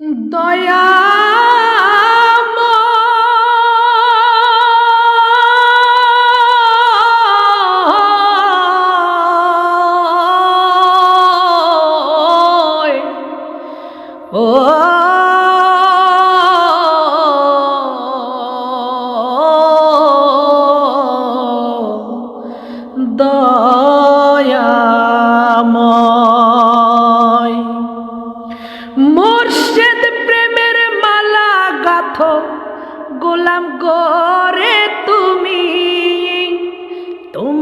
দয়া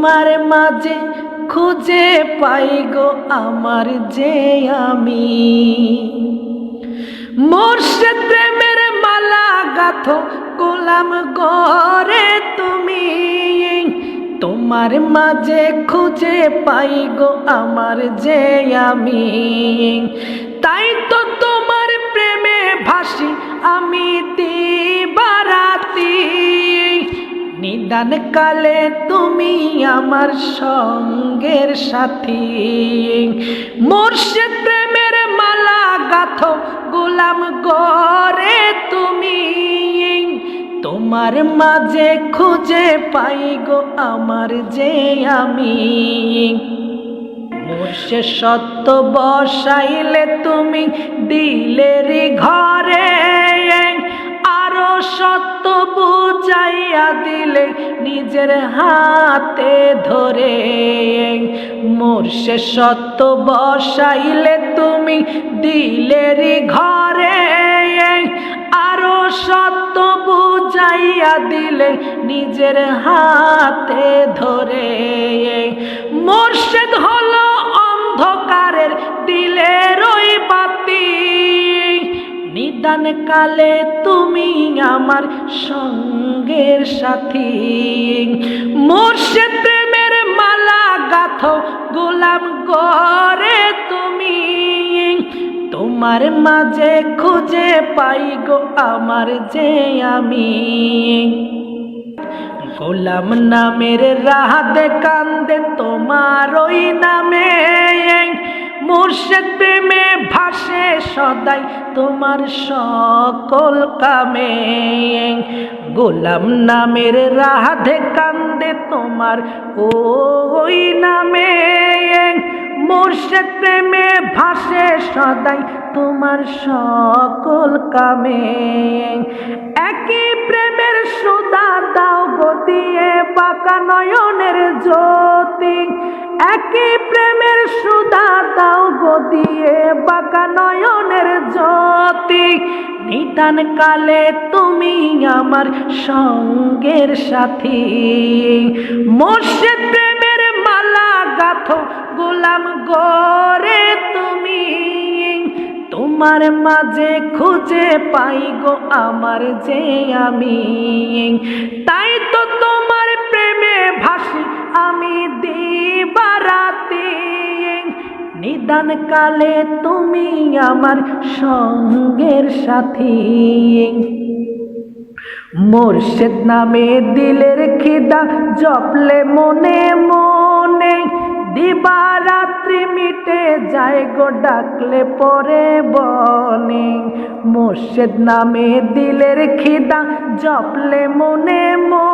তোমার মাঝে খুঁজে পাই গো আমার যে আমি। মোর্শেদ প্রেমের মালা গাথ, গোলাম গরে তুমি। তোমার মাঝে খুঁজে পাই গো আমার যে আমি। তাই তো তোমার প্রেমে ভাসি, আমি নিদান কালে তুমি আমার সঙ্গের সাথী। মোর্শেদ প্রেমের মালা গাথ গোলাম গরে তুমি। তোমার মাঝে খুঁজে পাই গো আমার যে আমি। মোর্শে সত্য বসাইলে তুমি দিলের ঘরে। দিলে নিজের হাতে ধরে। মোর্শে সত্য বসাইলে তুমি দিলের ঘরে। আরও সত্য বুঝাইয়া দিলে নিজের হাতে ধরে। মোর্শেদ হলো অন্ধকারের দিলের নিদান কালে তুমি আমার সঙ্গের সাথী। মোর্শেদ প্রেমের মালা গাথ গোলাম গরে তুমি। তোমার মাঝে খুঁজে পাই গো আমার যে আমি। গোলাম নামের রাহাতে কান্দে তোমার ওই নামে। মুর্শেদ প্রেমে ভাসে সদাই, তোমার সকল কামে। গোলাম নামের রাধে কান্দে তোমার, ওই নামে। মোর্শেদ প্রেমে ভাসে সদাই, তোমার সকল কামে। একই প্রেমের সুদা দাও গতিয়ে বাঁকা নয়নের জ্যোতি। একই প্রেমের সুদা গতিয়ে বাঁকা নয়নের জ্যোতি। নিদান কালে তুমি আমার সঙ্গের সাথী। মোর্শেদ প্রেমের মালা গাথ গোলাম গরে তুমি। তোমার মাঝে খুঁজে পাই গো আমার যে আমি। তাই তো তোমার প্রেমে ভাসি আমি দিবারাতি। নিদান কালে তুমি আমার সঙ্গের সাথী। মোর্শেদ নামে দিলের খিদা জপলে মনে মনে, দিবারাত্রি মিটে যায় গো ডাকলে পরে বনে। মোর্শেদ নামে দিলের খিদা জপলে মনে মনে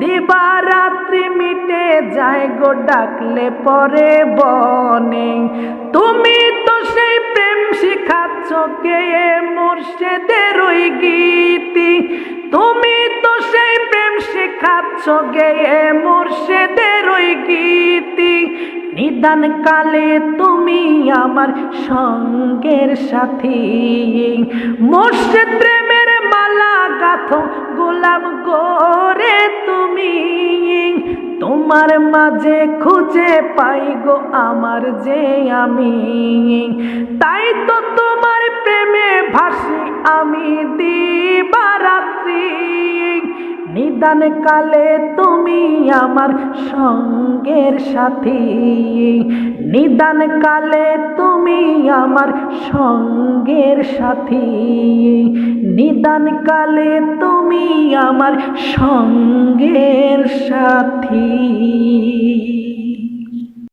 দিবারাত্রি মিটে যায় গো ডাকলে পরে বনে। তুমি তো সেই প্রেম শিখাচ্ছ কে মোর্শেদের ওই গীতি। তুমি তো সেই প্রেম শিখাচ্ছ গেয়ে মোর্শেদের ওই গীতি। নিদান কালে তুমি আমার সঙ্গের সাথী। মোর্শেদ প্রেমের মালা গাথ তোমার মাঝে খুঁজে পাই গো আমার যে আমি। তাই তো তোমার প্রেমে ভাসি আমি দিবারাত্রি। নিদান কালে তুমি আমার সঙ্গের সাথী। নিদান কালে তুমি আমার সঙ্গের সাথী। নিদান কালে তুমি আমার সঙ্গের সাথী।